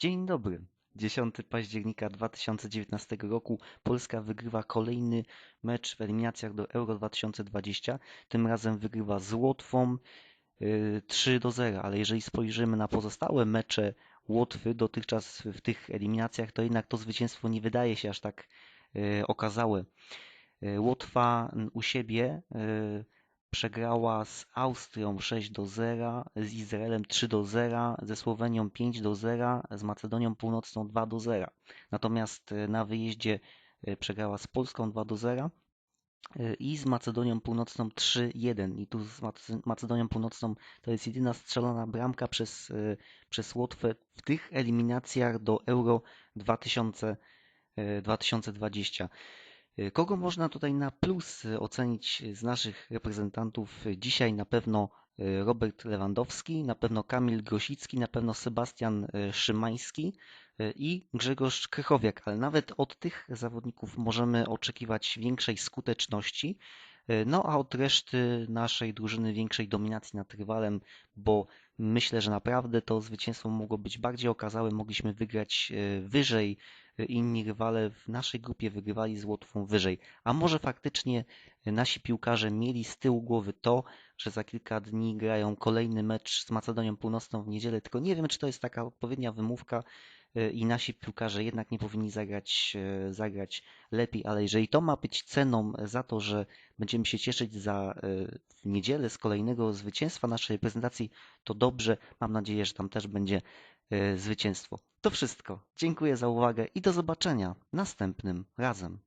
Dzień dobry. 10 października 2019 roku Polska wygrywa kolejny mecz w eliminacjach do Euro 2020. Tym razem wygrywa z Łotwą y, 3 do 0, ale jeżeli spojrzymy na pozostałe mecze Łotwy dotychczas w tych eliminacjach, to jednak to zwycięstwo nie wydaje się aż tak y, okazałe. Y, Łotwa u siebie y, przegrała z Austrią 6 do 0, z Izraelem 3 do 0, ze Słowenią 5 do 0, z Macedonią Północną 2 do 0. Natomiast e, na wyjeździe e, przegrała z Polską 2 do 0 e, i z Macedonią Północną 3-1. I tu z Macedonią Północną to jest jedyna strzelona bramka przez, przez Łotwę w tych eliminacjach do Euro 2000, 2020. Kogo można tutaj na plus ocenić z naszych reprezentantów? Dzisiaj na pewno e, Robert Lewandowski, na pewno Kamil Grosicki, na pewno Sebastian e, Szymański e, i Grzegorz Krychowiak, ale nawet od tych zawodników możemy oczekiwać większej skuteczności, no a od reszty naszej drużyny większej dominacji nad rywalem, bo myślę, że naprawdę to zwycięstwo mogło być bardziej okazałe, mogliśmy wygrać wyżej inni rywale w naszej grupie wygrywali z Łotwą wyżej. A może faktycznie nasi piłkarze mieli z tyłu głowy to, że za kilka dni grają kolejny mecz z Macedonią Północną w niedzielę, tylko nie wiem, czy to jest taka odpowiednia wymówka e, i nasi piłkarze jednak nie powinni zagrać, e, zagrać lepiej, ale jeżeli to ma być ceną za to, że będziemy się cieszyć za e, w niedzielę z kolejnego zwycięstwa naszej reprezentacji, to dobrze. Mam nadzieję, że tam też będzie zwycięstwo. To wszystko. Dziękuję za uwagę i do zobaczenia następnym razem.